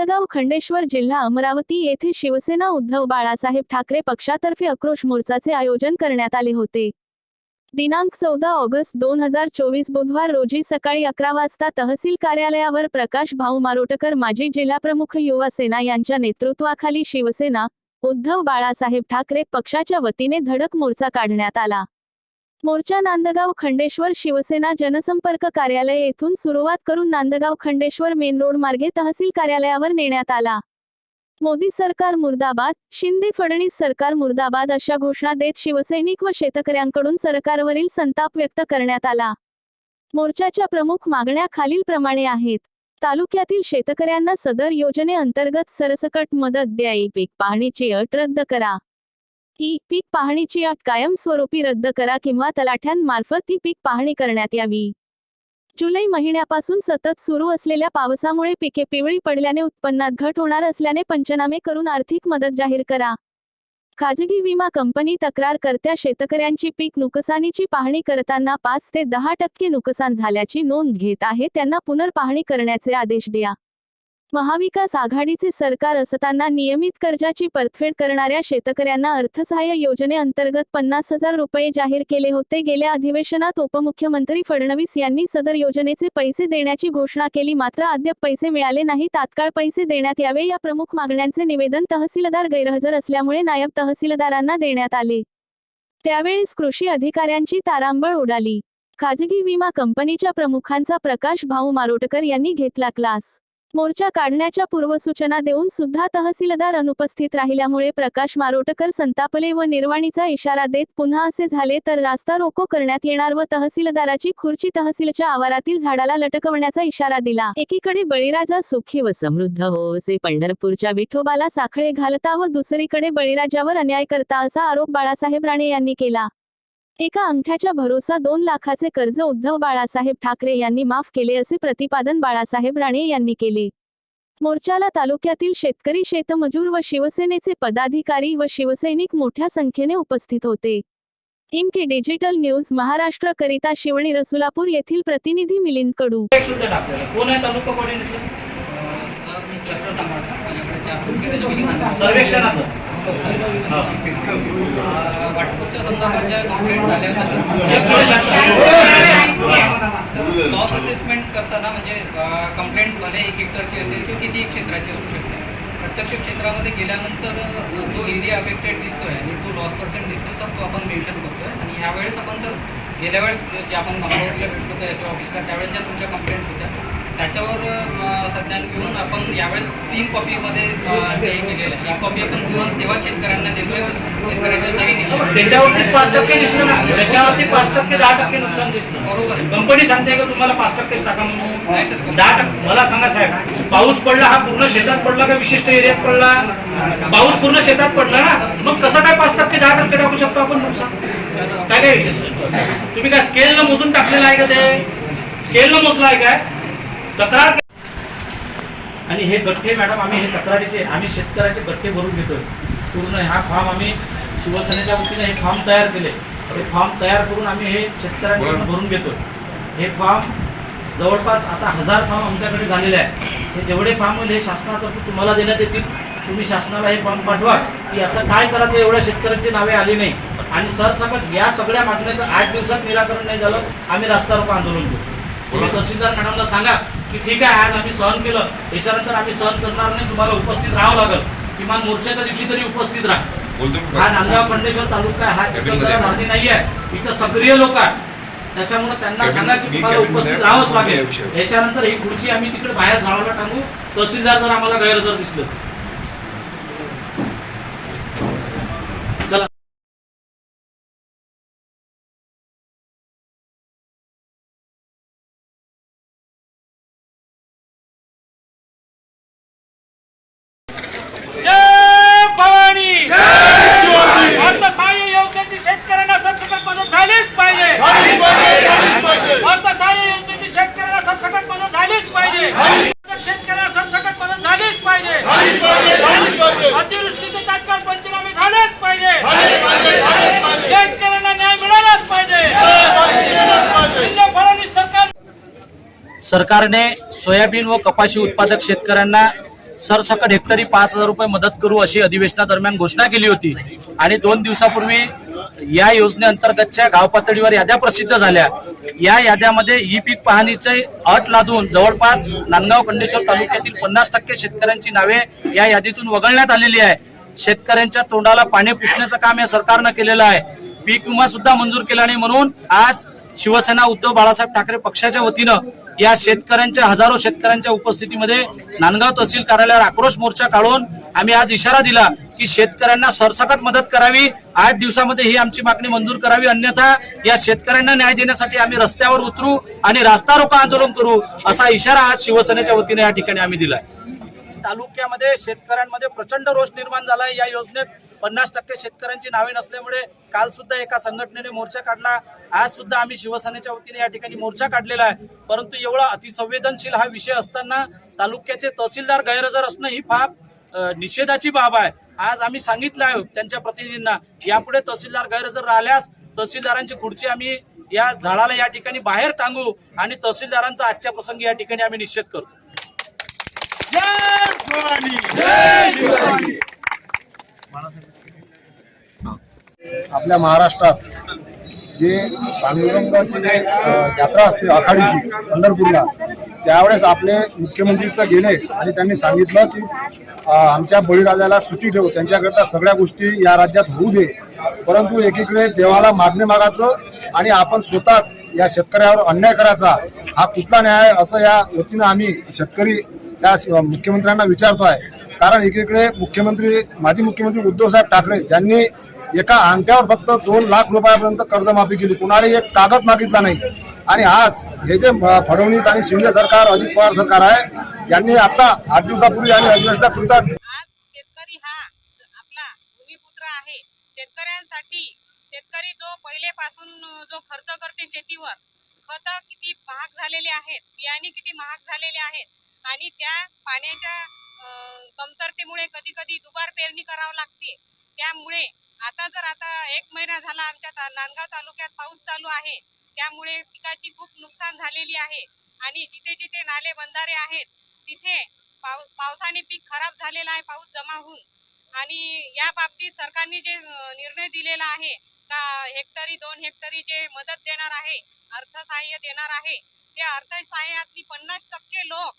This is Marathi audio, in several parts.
नांदगाव खंडेश्वर जिल्हा अमरावती येथे शिवसेना उद्धव बाळासाहेब ठाकरे पक्षातर्फे आक्रोश मोर्चाचे आयोजन करण्यात आले होते. दिनांक चौदा ऑगस्ट दोन हजार चोवीस बुधवार रोजी सकाळी अकरा वाजता तहसील कार्यालयावर प्रकाश भाऊ मारोटकर माजी जिल्हाप्रमुख युवा सेना यांच्या नेतृत्वाखाली शिवसेना उद्धव बाळासाहेब ठाकरे पक्षाच्या वतीने धडक मोर्चा काढण्यात आला. मोर्चा नांदगाव खंडेश्वर शिवसेना जनसंपर्क कार्यालय येथून सुरुवात करून नांदगाव खंडेश्वर मेन रोड मार्गे तहसील कार्यालयावर नेण्यात आला. मोदी सरकार मुर्दाबाद शिंदे फडणवीस सरकार मुर्दाबाद अशा घोषणा देत शिवसैनिक व शेतकऱ्यांकडून सरकारवरील संताप व्यक्त करण्यात आला. मोर्चाच्या प्रमुख मागण्या खालीलप्रमाणे आहेत. तालुक्यातील शेतकऱ्यांना सदर योजनेअंतर्गत सरसकट मदत द्यावी पीक पाहणीची अट रद्द करा. ही पीक पाहणीची अट कायमस्वरूपी रद्द करा किंवा तलाठ्यांमार्फत ती पीक पाहणी करण्यात यावी. जुलै महिन्यापासून सतत सुरू असलेल्या पावसामुळे पिके पिवळी पडल्याने उत्पन्नात घट होणार असल्याने पंचनामे करून आर्थिक मदत जाहीर करा. खाजगी विमा कंपनी तक्रारकर्त्या शेतकऱ्यांची पीक नुकसानीची पाहणी करताना पाच ते दहा टक्के नुकसान झाल्याची नोंद घेत आहे त्यांना पुनर्पाहणी करण्याचे आदेश द्या. महाविकास आघाडीचे सरकार असताना नियमित कर्जाची परतफेड करणाऱ्या शेतकऱ्यांना अर्थसहाय्य योजनेअंतर्गत पन्नास हजार रुपये जाहीर केले होते. गेल्या अधिवेशनात उपमुख्यमंत्री फडणवीस यांनी सदर योजनेचे पैसे देण्याची घोषणा केली. मात्र अद्याप पैसे मिळाले नाही. तात्काळ पैसे देण्यात यावे या प्रमुख मागण्यांचे निवेदन तहसीलदार गैरहजर असल्यामुळे नायब तहसीलदारांना देण्यात आले. त्यावेळेस कृषी अधिकाऱ्यांची तारांबळ उडाली. खाजगी विमा कंपनीच्या प्रमुखांचा प्रकाश भाऊ मारोटकर यांनी घेतला क्लास. मोर्चा काढण्याच्या पूर्वसूचना देऊन सुद्धा तहसीलदार अनुपस्थित राहिल्यामुळे प्रकाश मारोटकर संतापले व निर्वाणीचा इशारा देत पुन्हा असे झाले तर रास्ता रोको करण्यात येणार व तहसीलदाराची खुर्ची तहसीलच्या आवारातील झाडाला लटकवण्याचा इशारा दिला. एकीकडे बळीराजा सुखी व समृद्ध हो असे पंढरपूरच्या विठोबाला साखळे घालता व दुसरीकडे बळीराजावर अन्याय करता असा आरोप बाळासाहेब राणे यांनी केला. एका अंगठ्याच्या भरोसा दोन लाखाचे कर्ज उद्धव बाळासाहेब ठाकरे यांनी माफ केले असे प्रतिपादन बाळासाहेब राणे यांनी केले. मोर्चाला तालुक्यातील शेतकरी शेतमजूर व शिवसेनेचे पदाधिकारी व शिवसैनिक मोठ्या संख्येने उपस्थित होते. इनके डिजिटल न्यूज महाराष्ट्र करिता शिवणी रसुलापूर येथील प्रतिनिधी मिलिंद कडू. सर्वेक्षणाचं. सर. अं, वाटपूरच्या संदर्भात ज्या कंप्लेंट्स आल्या एक सर लॉस असेसमेंट करताना म्हणजे कंप्लेंट भले एक हेक्टरची असेल किंवा किती क्षेत्राची असू शकते. प्रत्यक्ष क्षेत्रामध्ये गेल्यानंतर जो एरिया अफेक्टेड दिसतोय आणि जो लॉस पर्सेंट दिसतोय सर तो आपण मेन्शन करतोय. आणि ह्यावेळेस आपण सर गेल्या वेळेस जे आपण मंगळवारीला भेटलो होतो एस ऑफिसला त्यावेळेस ज्या तुमच्या कंप्लेंट्स होत्या त्याच्यावर सध्या घेऊन आपण यावेळेस तीन कॉपीमध्ये ते हे केलेलं आहे. एक कॉपी आपण तुरंत तेव्हा शेतकऱ्यांना देतोय. शेतकऱ्याच्या सही त्याच्यावरती पाच टक्के दिसलं ना त्याच्यावरती पाच टक्के दहा टक्के नुकसान दिसलं. बरोबर. कंपनी सांगते का तुम्हाला पाच टक्केच टाका म्हणून. दहा टक्के मला सांगा साहेब पाऊस पडला हा पूर्ण शेतात पडला का विशिष्ट एरियात पडला? पाऊस पूर्ण शेतात पडला ना मग कसं काय पाच टक्के दहा टक्के टाकू शकतो आपण नुकसान? काय काय? तुम्ही काय स्केलनं मोजून टाकलेलं आहे का ते? स्केलनं मोजलं आहे काय? तक्रार आणि हे गठ्ठे मॅडम आम्ही हे तक्रारीचे आम्ही शेतकऱ्याचे गठ्ठे भरून घेतोय. पूर्ण हा फॉर्म आम्ही शिवसेनेच्या वतीने हे फॉर्म तयार केले. हे फॉर्म तयार करून आम्ही हे शेतकऱ्यांकडून भरून घेतोय. हे फॉर्म जवळपास आता हजार फॉर्म आमच्याकडे झालेले आहे हे जेवढे फॉर्म होईल हे शासनातर्फे तुम्हाला देण्यात येतील. तुम्ही शासनाला हे फॉर्म पाठवा. की याचं काय करायचं एवढ्या शेतकऱ्यांची नावे आली नाही. आणि सरसकट या सगळ्या मागण्याचं आठ दिवसात निराकरण नाही झालं आम्ही रस्ता रोको आंदोलन करू. तुम्ही तहसीलदार मॅडमला सांगा की ठीक आहे आज आम्ही सहन केलं. याच्यानंतर आम्ही सहन करणार नाही तुम्हाला उपस्थित राहावं लागेल. किमान मोर्चाच्या दिवशी तरी उपस्थित राहा. हा नांदगाव खंडेश्वर तालुका हा चिखलदरा धरणी नाही आहे. इथं सक्रिय लोक आहेत. त्याच्यामुळे त्यांना सांगा की तुम्हाला उपस्थित राहावंच लागेल. याच्यानंतर ही खुर्ची आम्ही तिकडे बाहेर झाडाला टांगू. तहसीलदार जर आम्हाला गैरहजर दिसलं चला जय भवानी अर्थसहाय्य योजनेची शेतकऱ्यांना सरसकट मदत झालीच पाहिजे अर्थसहाय्य योजनेची शेतकऱ्यांना सरसकट मदत झालीच पाहिजे शेतकऱ्यांना सरसकट मदत झालीच पाहिजे अतिवृष्टीचे तात्काळ पंचनामे झालेच पाहिजे शेतकऱ्यांना न्याय मिळालाच पाहिजे शिंदे फडणवीस सरकार सरकारने सोयाबीन व कपाशी उत्पादक शेतकऱ्यांना सरसकट हेक्टरी पाच हजार रुपये मदत करू अशी अधिवेशनादरम्यान घोषणा केली होती. आणि दोन दिवसापूर्वी या योजनेअंतर्गतच्या गाव पातळीवर याद्या प्रसिद्ध झाल्या. या याद्यामध्ये ई पीक पाहणीचे अट लादून जवळपास नांदगाव खंडेश्वर तालुक्यातील पन्नास टक्के शेतकऱ्यांची नावे या यादीतून वगळण्यात आलेली आहे. शेतकऱ्यांच्या तोंडाला पाणी पुसण्याचं काम या सरकारनं केलेलं आहे. पीक विमा सुद्धा मंजूर केला नाही म्हणून आज शिवसेना उद्धव बाळासाहेब ठाकरे पक्षाच्या वतीनं या शेतकऱ्यांच्या हजारो शेतकऱ्यांच्या उपस्थितीमध्ये नांदगाव तहसील कार्यालयावर आक्रोश मोर्चा काढून आम्ही आज इशारा दिला की शेतकऱ्यांना सरसकट मदत करावी. आठ दिवसामध्ये ही आमची मागणी मंजूर करावी. अन्यथा या शेतकऱ्यांना न्याय देण्यासाठी आम्ही रस्त्यावर उतरू आणि रास्ता रोको आंदोलन करू असा इशारा आज शिवसेनेच्या वतीने या ठिकाणी आम्ही दिलाय. तालुक्यामध्ये शेतकऱ्यांमध्ये प्रचंड रोष निर्माण झालाय. या योजनेत पन्नास टक्के शेतकऱ्यांची नावे नसल्यामुळे काल सुद्धा एका संघटनेने मोर्चा काढला. आज सुद्धा आम्ही शिवसेनेच्या वतीने या ठिकाणी मोर्चा काढलेला आहे. परंतु एवढा अतिसंवेदनशील हा विषय असताना तालुक्याचे तहसीलदार गैरहजर असणं ही फार निषेधाची बाब आहे. आज आम्ही सांगितलं आहे त्यांच्या प्रतिनिधींना यापुढे तहसीलदार गैरहजर राहिल्यास तहसीलदारांची खुर्ची आम्ही या झाडाला या ठिकाणी बाहेर टांगू आणि तहसीलदारांचा आजच्या प्रसंगी या ठिकाणी आम्ही निश्चित करतो. आपल्या महाराष्ट्रात जे पांडुरंगाची जे यात्रा असते आखाडीची पंढरपूरला त्यावेळेस आपले मुख्यमंत्री तर गेले आणि त्यांनी सांगितलं की आमच्या बळीराजाला सुट्टी ठेवू त्यांच्याकरता सगळ्या गोष्टी या राज्यात होऊ दे. परंतु एकीकडे देवाला मागणे मागायचं आणि आपण स्वतःच या शेतकऱ्यावर अन्याय करायचा हा कुठला न्याय असं या वतीनं आम्ही शेतकरी या मुख्यमंत्र्यांना विचारतो आहे कारण एकीकडे मुख्यमंत्री माजी मुख्यमंत्री उद्धवसाहेब ठाकरे ज्यांनी एका अंगठ्यावर फक्त दोन लाख रुपयापर्यंत कर्जमाफी केली. कुणालाही एक कागद मागितला नाही. आणि आज हे जे फडणवीस आणि शिंदे सरकार अजित पवार सरकार आहे यांनी आता आठ दिवसापूर्वी आणि अधिवेशनात सुद्धा आज शेतकरी हा आपला भूमिपुत्र आहे. शेतकऱ्यांसाठी शेतकरी जो पहिलेपासून जो खर्च करते शेतीवर खत किती महाग झालेले आहेत बियाणे किती महाग झालेले आहेत आणि त्या पाण्याच्या कमतरतेमुळे कधी कधी दुबार पेरणी करावं लागते. त्यामुळे आता जर आता एक महिना झाला आमच्या नांदगाव तालुक्यात पाऊस चालू आहे. त्यामुळे पिकाची खूप नुकसान झालेली आहे. आणि जिथे जिथे नाले बंधारे आहेत तिथे पाव पावसाने पीक खराब झालेलं आहे पाऊस जमा होऊन. आणि या बाबतीत सरकारने जे निर्णय दिलेला आहे का हेक्टरी दोन हेक्टरी जे मदत देणार आहे अर्थसहाय्य देणार आहे त्या अर्थसहाय्यातली पन्नास टक्के लोक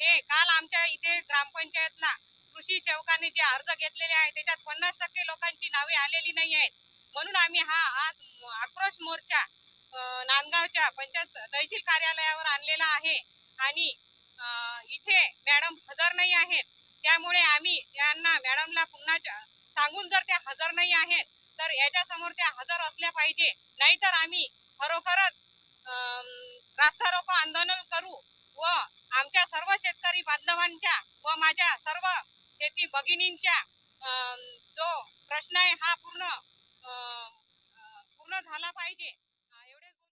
हे काल आमच्या इथे ग्रामपंचायतला कृषी सेवकांनी जे अर्ज घेतलेले आहे त्याच्यात पन्नास टक्के लोकांची नावे आलेली नाही आहेत. म्हणून आम्ही हा आज आक्रोश मोर्चा नांदगावच्या पंचायत तहसील कार्यालयावर आणलेला आहे. आणि इथे मॅडम हजर नाही आहेत. त्यामुळे आम्ही यांना मॅडमला पुन्हा सांगून जर त्या हजर नाही आहेत तर याच्यासमोर त्या हजर असल्या पाहिजे. नाहीतर आम्ही खरोखरच रास्ता रोको आंदोलन करू व आमच्या सर्व शेतकरी बांधवांच्या व माझ्या सर्व शेती भगिनींच्या जो प्रश्न आहे हा पूर्ण पूर्ण झाला पाहिजे.